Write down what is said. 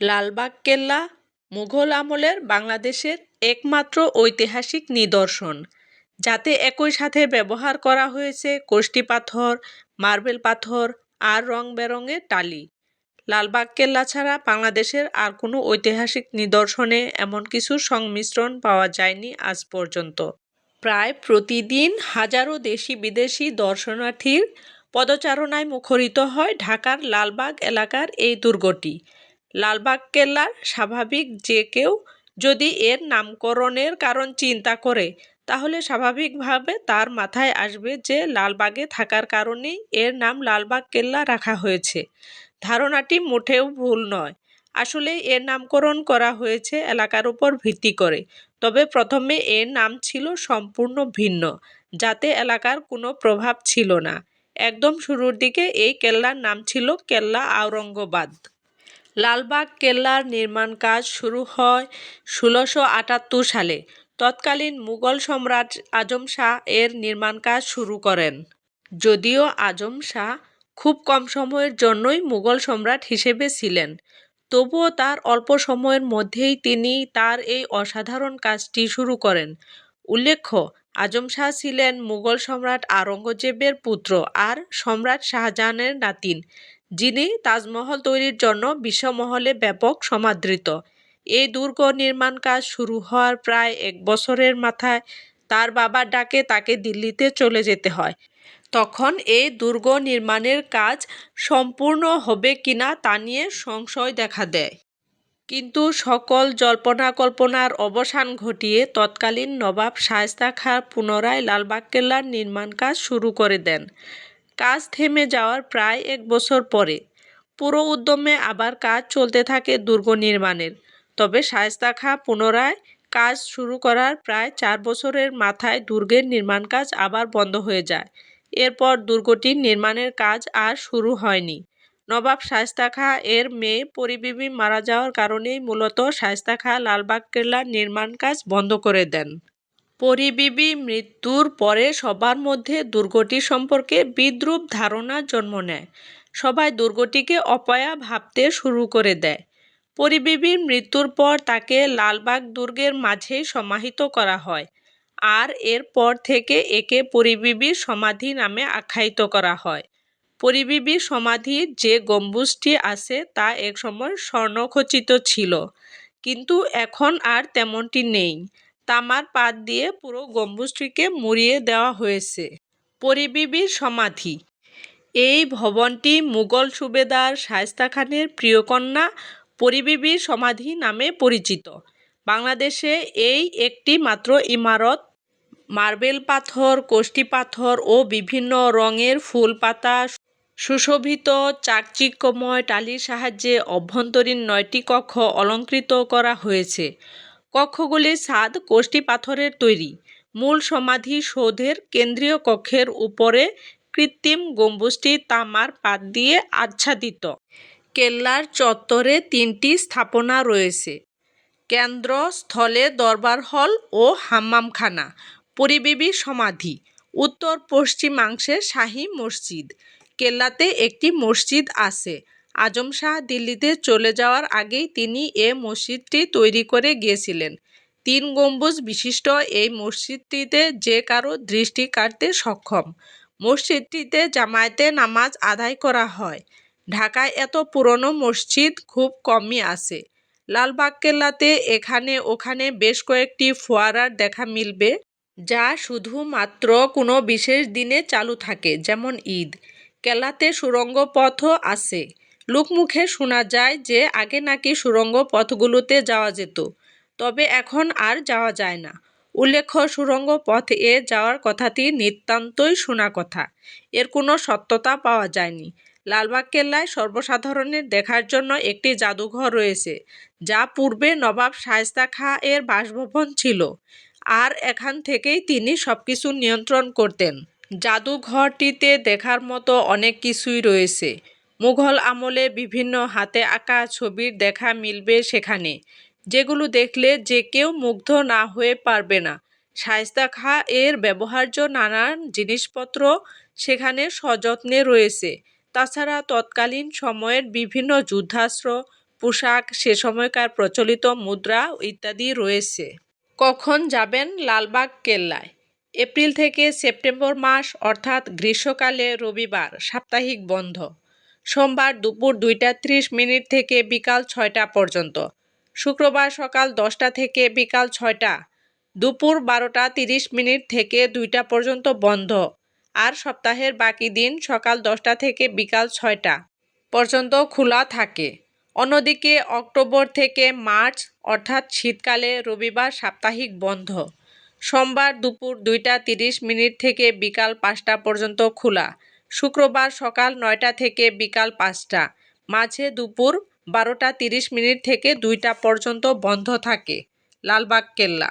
লালবাগ, কেল্লা, মুঘল আমলের বাংলাদেশের একমাত্র ঐতিহাসিক নিদর্শন। যাতে একই সাথে ব্যবহার করা হয়েছে কষ্টি পাথর, মার্বেল পাথর আর রং বেরঙের টালি। লালবাগ, কেল্লা ছাড়া বাংলাদেশের আর কোনো ঐতিহাসিক নিদর্শনে এমন কিছু সংমিশ্রণ পাওয়া যায়নি আজ পর্যন্ত। প্রায় প্রতিদিন হাজারো দেশি বিদেশি দর্শনার্থীর পদচারণায় মুখরিত হয় ঢাকার লালবাগ এলাকার এই দুর্গটি। লালবাগ কেল্লার স্বাভাবিক যে কেউ যদি এর নামকরণের কারণ চিন্তা করে, তাহলে স্বাভাবিকভাবে তার মাথায় আসবে যে লালবাগে থাকার কারণেই এর নাম লালবাগ কেল্লা রাখা হয়েছে। ধারণাটি মোটেও ভুল নয়। আসলে এর নামকরণ করা হয়েছে এলাকার উপর ভিত্তি করে, তবে প্রথমে এর নাম ছিল সম্পূর্ণ ভিন্ন, যাতে এলাকার কোনো প্রভাব ছিল না। একদম শুরুর দিকে এই কেল্লার নাম ছিল কেল্লা আওরঙ্গাবাদ। লালবাগ কেল্লার নির্মাণ কাজ শুরু হয় ষোলোশো আটাত্তর সালে। তৎকালীন মুঘল সম্রাট আজম শাহ এর নির্মাণ কাজ শুরু করেন। যদিও আজম শাহ খুব কম সময়ের জন্যই মুঘল সম্রাট হিসেবে ছিলেন, তবুও তার অল্প সময়ের মধ্যেই তিনি তার এই অসাধারণ কাজটি শুরু করেন। উল্লেখ্য, আজম শাহ ছিলেন মুঘল সম্রাট আওরঙ্গজেবের পুত্র আর সম্রাট শাহজাহানের নাতিন। যিনি তাজমহল তৈরির জন্য বিশ্বমহলে ব্যাপক সমাদৃত। এই দুর্গ নির্মাণ কাজ শুরু হওয়ার প্রায় এক বছরের মাথায় তার বাবার ডাকে তাকে দিল্লিতে চলে যেতে হয়। তখন এই দুর্গ নির্মাণের কাজ সম্পূর্ণ হবে কিনা তা নিয়ে সংশয় দেখা দেয়। কিন্তু সকল জল্পনা কল্পনার অবসান ঘটিয়ে তৎকালীন নবাব শায়েস্তা খাঁ পুনরায় লালবাগ কেল্লার নির্মাণ কাজ শুরু করে দেন। কাজ থেমে যাওয়ার প্রায় এক বছর পরে। পুরো উদ্যমে আবার কাজ চলতে থাকে দুর্গ নির্মাণের। তবে শায়েস্তা খাঁ পুনরায় কাজ শুরু করার প্রায় চার বছরের মাথায় দুর্গের নির্মাণ কাজ আবার বন্ধ হয়ে যায়। এরপর দুর্গটির নির্মাণের কাজ আর শুরু হয়নি। নবাব শায়েস্তা খাঁ এর মেয়ে পরিবিবি মারা যাওয়ার কারণেই মূলত শায়েস্তা খাঁ লালবাগ কেল্লার নির্মাণ কাজ বন্ধ করে দেন। পরিবিবি মৃত্যুর পরে সবার মধ্যে দুর্গটি সম্পর্কে বিদ্রূপ ধারণা জন্ম নেয়। সবাই দুর্গটিকে অপয়া ভাবতে শুরু করে দেয়। পরিবিবির মৃত্যুর পর তাকে লালবাগ দুর্গের মাঝে সমাহিত করা হয় আর এরপর থেকে একে পরিবিবির সমাধি নামে আখ্যায়িত করা হয়। পরিবিবির সমাধির যে গম্বুজটি আছে তা একসময় স্বর্ণখচিত ছিল, কিন্তু এখন আর তেমনটি নেই। তামার পাত দিয়ে পুরো গম্বুজটিকে মুড়িয়ে দেওয়া হয়েছে। পরিবিবির সমাধি। এই ভবনটি মুঘল সুবেদার শায়েস্তা খানের প্রিয়কন্যা পরিবিবির সমাধি নামে পরিচিত। বাংলাদেশে এই একটি মাত্র ইমারত, মার্বেল পাথর কষ্টি পাথর ও বিভিন্ন রঙের ফুল পাতা, সুশোভিত, চাকচিক্যময় টালির সাহায্যে অভ্যন্তরীণ নয়টি কক্ষ অলঙ্কৃত করা হয়েছে। কক্ষগুলির ছাদ কষ্টি পাথরের তৈরি। মূল সমাধি সৌধের কেন্দ্রীয় কক্ষের উপরে কৃত্রিম গম্বুজটি তামার পাত দিয়ে আচ্ছাদিত। কেল্লার চত্বরে তিনটি স্থাপনা রয়েছে। কেন্দ্রস্থলে দরবার হল ও হাম্মামখানা পরিবিবির সমাধি উত্তর পশ্চিমাংশে শাহী মসজিদ। কেল্লাতে একটি মসজিদ আছে আজম শাহ দিল্লিতে চলে যাওয়ার আগেই তিনি এ মসজিদটি তৈরি করে গিয়েছিলেন। তিন গম্বুজ বিশিষ্ট এই মসজিদটিতে যে কারও দৃষ্টি কাটতে সক্ষম। মসজিদটিতে জামায়াতে নামাজ আদায় করা হয়। ঢাকায় এত পুরনো মসজিদ খুব কমই আছে। লালবাগ কেল্লাতে এখানে ওখানে বেশ কয়েকটি ফোয়ারার দেখা মিলবে, যা শুধুমাত্র কোনো বিশেষ দিনে চালু থাকে, যেমন ঈদ। কেল্লাতে সুড়ঙ্গ পথও আছে। লোকমুখে শোনা যায় যে আগে নাকি সুরঙ্গ পথগুলোতে যাওয়া যেত, তবে এখন আর যাওয়া যায় না। উল্লেখ্য, সুরঙ্গ পথ এ যাওয়ার কথাটি নিতান্তই শোনা কথা। এর কোনো সত্যতা পাওয়া যায়নি। লালবাগ কেল্লায় সর্বসাধারণের দেখার জন্য একটি জাদুঘর রয়েছে, যা পূর্বে নবাব শায়েস্তা খাঁ এর বাসভবন ছিল। আর এখান থেকেই তিনি সবকিছু নিয়ন্ত্রণ করতেন। জাদুঘরটিতে দেখার মতো অনেক কিছুই রয়েছে। মুঘল আমলে বিভিন্ন হাতে আঁকা ছবির দেখা মিলবে সেখানে। যেগুলো দেখলে যে কেউ মুগ্ধ না হয়ে পারবে না। শায়েস্তা খা এর ব্যবহার্য নানান জিনিসপত্র সেখানে সযত্নে রয়েছে। তাছাড়া তৎকালীন সময়ের বিভিন্ন যুদ্ধাস্ত্র, পোশাক, সে সময়কার প্রচলিত মুদ্রা ইত্যাদি রয়েছে। কখন যাবেন লালবাগ কেল্লায়? এপ্রিল থেকে সেপ্টেম্বর মাস, অর্থাৎ গ্রীষ্মকালে রবিবার, সাপ্তাহিক বন্ধ। সোমবার দুপুর দুইটা ত্রিশ মিনিট থেকে বিকাল ছয়টা পর্যন্ত। শুক্রবার সকাল দশটা থেকে বিকাল ছয়টা। দুপুর বারোটা তিরিশ মিনিট থেকে দুইটা পর্যন্ত বন্ধ। আর সপ্তাহের বাকি দিন সকাল দশটা থেকে বিকাল ছয়টা পর্যন্ত খোলা থাকে। অন্যদিকে অক্টোবর থেকে মার্চ, অর্থাৎ শীতকালে রবিবার সাপ্তাহিক বন্ধ। সোমবার দুপুর দুইটা তিরিশ মিনিট থেকে বিকাল পাঁচটা পর্যন্ত খোলা। শুক্রবার সকাল নয়টা থেকে বিকাল পাঁচটা, মাঝে দুপুর বারোটা তিরিশ মিনিট থেকে দুইটা পর্যন্ত বন্ধ থাকে লালবাগ কেল্লা।